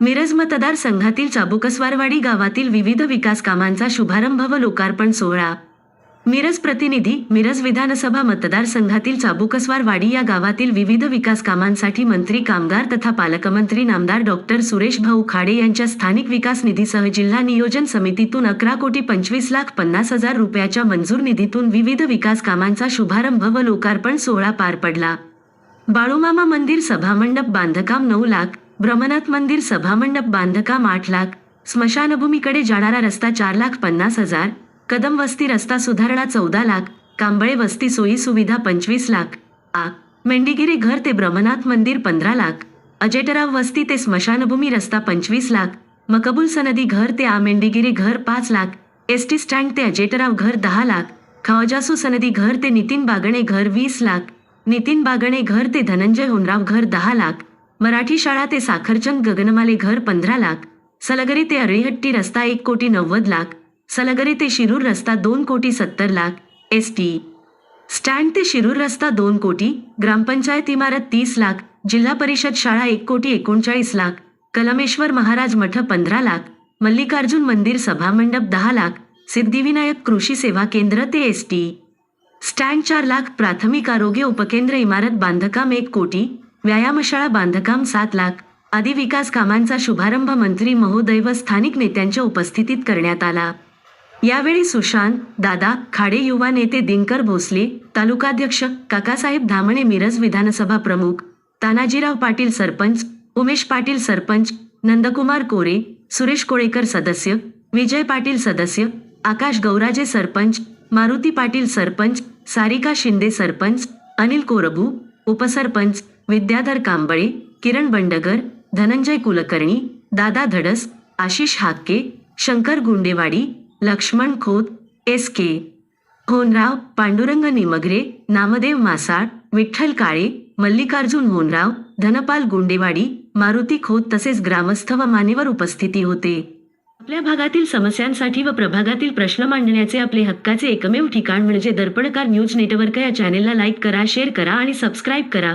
मिरज मतदारसंघातील चाबुकस्वारवाडी गावातील विविध विकास कामांचा शुभारंभ व लोकार्पण सोहळा. मिरज प्रतिनिधी मिरज विधानसभा मतदारसंघातील चाबुकस्वारवाडी या गावातील विविध विकास कामांसाठी मंत्री कामगार तथा पालकमंत्री नामदार डॉक्टर सुरेश भाऊ खाडे यांच्या स्थानिक विकास निधीसह जिल्हा नियोजन समितीतून अकरा कोटी पंचवीस लाख पन्नास हजार रुपयाच्या मंजूर निधीतून विविध विकास कामांचा शुभारंभ व लोकार्पण सोहळा पार पडला. बाळूमामा मंदिर सभामंडप बांधकाम नऊ लाख ब्रह्मनाथ मंदिर सभामंडप बांधकाम आठ लाख स्मशानभूमीकडे जाणारा रस्ता चार लाख पन्नास हजार कदम वस्ती रस्ता सुधारणा चौदा लाख कांबळे वस्ती सोयी सुविधा पंचवीस लाख आ मेंढीगिरी घर ते ब्रह्मनाथ मंदिर पंधरा लाख अजेटराव वस्ती ते स्मशानभूमी रस्ता पंचवीस लाख मकबूल सनदी घर ते आ मेंढीगिरी घर पाच लाख एस टी स्टँड ते अजेटराव घर दहा लाख खवाजासू सनदी घर ते नितीन बागणे घर वीस लाख नितीन बागणे घर ते धनंजय होनराव घर दहा लाख मराठी शाळा ते साखरचंद गगनमाले घर पंधरा लाख सलगरी ते अरेहट्टी रस्ता एक कोटी नव्वद लाख सलगरी ते शिरूर रस्ता दोन कोटी सत्तर लाख एस टी स्टँड ते शिरूर रस्ता दोन कोटी ग्रामपंचायत इमारत तीस लाख जिल्हा परिषद शाळा एक कोटी एकोणचाळीस लाख कलमेश्वर महाराज मठ पंधरा लाख मल्लिकार्जुन मंदिर सभामंडप दहा लाख सिद्धिविनायक कृषी सेवा केंद्र ते एस टी स्टँड चार लाख प्राथमिक आरोग्य उपकेंद्र इमारत बांधकाम एक कोटी व्यायामशाळा बांधकाम सात लाख आदी विकास कामांचा शुभारंभ मंत्री महोदय व स्थानिक नेत्यांच्या उपस्थितीत करण्यात आला. यावेळी सुशांत दादा खाडे युवा नेते दिनकर भोसले तालुकाध्यक्ष काकासाहेब धामणे मिरज विधानसभा प्रमुख तानाजीराव पाटील सरपंच उमेश पाटील सरपंच नंदकुमार कोरे सुरेश कोळेकर सदस्य विजय पाटील सदस्य आकाश गौराजे सरपंच मारुती पाटील सरपंच सारिका शिंदे सरपंच अनिल कोरबू उपसरपंच विद्याधर कांबळे किरण बंडगर धनंजय कुलकर्णी दादा धडस आशिष हाके शंकर गुंडेवाडी लक्ष्मण खोत एस के होनराव पांडुरंग निमगरे नामदेव मासाळ विठ्ठल काळे मल्लिकार्जुन होनराव धनपाल गुंडेवाडी मारुती खोत तसेच ग्रामस्थ व मानेवर उपस्थिती होते. आपल्या भागातील समस्यांसाठी व प्रभागातील प्रश्न मांडण्याचे आपले हक्काचे एकमेव ठिकाण म्हणजे दर्पणकार न्यूज नेटवर्क या चॅनेलला लाईक करा शेअर करा आणि सबस्क्राईब करा.